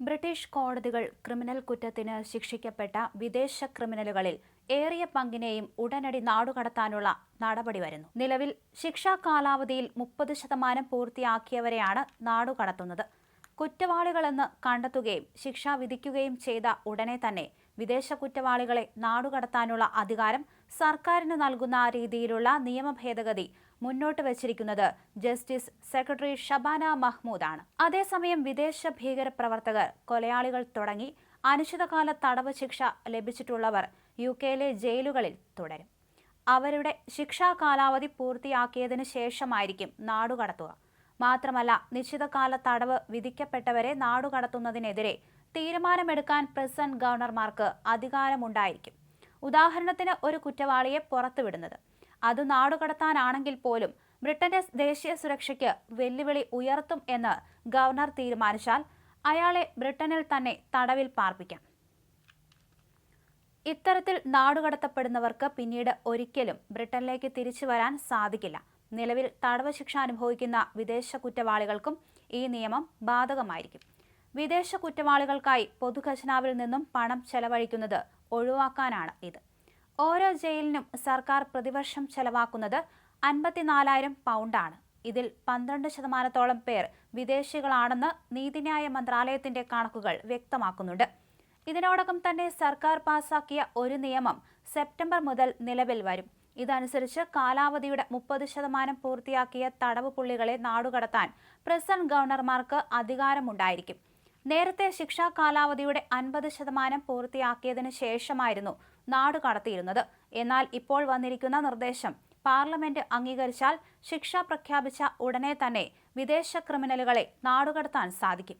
British കോടതികൾ criminal കുറ്റത്തിന് ശിക്ഷിക്കപ്പെട്ട വിദേശ ക്രിമിനലുകളിൽ ഏറിയ പങ്കിനെയും ഉടനടി നാടുകടത്താനുള്ള നടപടി വരുന്നു. നിലവിൽ ശിക്ഷാ കാലാവധിയിൽ മുപ്പത് ശതമാനം പൂർത്തിയാക്കിയവരെയാണ് നാടുകടത്തുന്നത്. കുറ്റവാളികളെന്ന് കണ്ടെത്തുകയും ശിക്ഷ വിധിക്കുകയും ചെയ്ത ഉടനെ തന്നെ വിദേശ കുറ്റവാളികളെ നാടുകടത്താനുള്ള അധികാരം സർക്കാരിന് നൽകുന്ന രീതിയിലുള്ള നിയമ ഭേദഗതി മുന്നോട്ട് വച്ചിരിക്കുന്നത് ജസ്റ്റിസ് സെക്രട്ടറി ഷബാന മഹ്മൂദാണ്. അതേസമയം വിദേശ ഭീകര പ്രവർത്തകർ കൊലയാളികൾ തുടങ്ങി അനിശ്ചിതകാല തടവ് ശിക്ഷ ലഭിച്ചിട്ടുള്ളവർ യു കെയിലെ ജയിലുകളിൽ തുടരും. അവരുടെ ശിക്ഷാ കാലാവധി പൂർത്തിയാക്കിയതിനു ശേഷമായിരിക്കും നാടുകടത്തുക. മാത്രമല്ല നിശ്ചിതകാല തടവ് വിധിക്കപ്പെട്ടവരെ നാടുകടത്തുന്നതിനെതിരെ തീരുമാനമെടുക്കാൻ പ്രസിഡന്റ് ഗവർണർമാർക്ക് അധികാരമുണ്ടായിരിക്കും. ഉദാഹരണത്തിന് ഒരു കുറ്റവാളിയെ പുറത്തുവിടുന്നത്. അത് നാടുകടത്താനാണെങ്കിൽ പോലും ബ്രിട്ടന്റെ ദേശീയ സുരക്ഷയ്ക്ക് വെല്ലുവിളി ഉയർത്തും എന്ന് ഗവർണർ തീരുമാനിച്ചാൽ അയാളെ ബ്രിട്ടനിൽ തന്നെ തടവിൽ പാർപ്പിക്കാം. ഇത്തരത്തിൽ നാടുകടത്തപ്പെടുന്നവർക്ക് പിന്നീട് ഒരിക്കലും ബ്രിട്ടനിലേക്ക് തിരിച്ചു വരാൻ സാധിക്കില്ല. നിലവിൽ തടവ് ശിക്ഷ അനുഭവിക്കുന്ന വിദേശ കുറ്റവാളികൾക്കും ഈ നിയമം ബാധകമായിരിക്കും. വിദേശ കുറ്റവാളികൾക്കായി പൊതുഖജനാവിൽ നിന്നും പണം ചെലവഴിക്കുന്നത് ഒഴിവാക്കാനാണ് ഇത്. ഓരോ ജയിലിനും സർക്കാർ പ്രതിവർഷം ചെലവാക്കുന്നത് അൻപത്തിനാലായിരം പൗണ്ടാണ്. ഇതിൽ പന്ത്രണ്ട് ശതമാനത്തോളം പേർ വിദേശികളാണെന്ന് നീതിന്യായ മന്ത്രാലയത്തിന്റെ കണക്കുകൾ വ്യക്തമാക്കുന്നുണ്ട്. ഇതിനോടകം തന്നെ സർക്കാർ പാസാക്കിയ ഒരു നിയമം സെപ്റ്റംബർ മുതൽ നിലവിൽ വരും. ഇതനുസരിച്ച് കാലാവധിയുടെ മുപ്പത് ശതമാനം പൂർത്തിയാക്കിയ തടവ് പുള്ളികളെ നാടുകടത്താൻ പ്രസിഡന്റ് ഗവർണർമാർക്ക് അധികാരമുണ്ടായിരിക്കും. നേരത്തെ ശിക്ഷാ കാലാവധിയുടെ അൻപത് ശതമാനം പൂർത്തിയാക്കിയതിനു ശേഷമായിരുന്നു നാട് കടത്തിയിരുന്നത്. എന്നാൽ ഇപ്പോൾ വന്നിരിക്കുന്ന നിർദ്ദേശം പാർലമെന്റ് അംഗീകരിച്ചാൽ ശിക്ഷ പ്രഖ്യാപിച്ച ഉടനെ തന്നെ വിദേശ ക്രിമിനലുകളെ നാടുകടത്താൻ സാധിക്കും.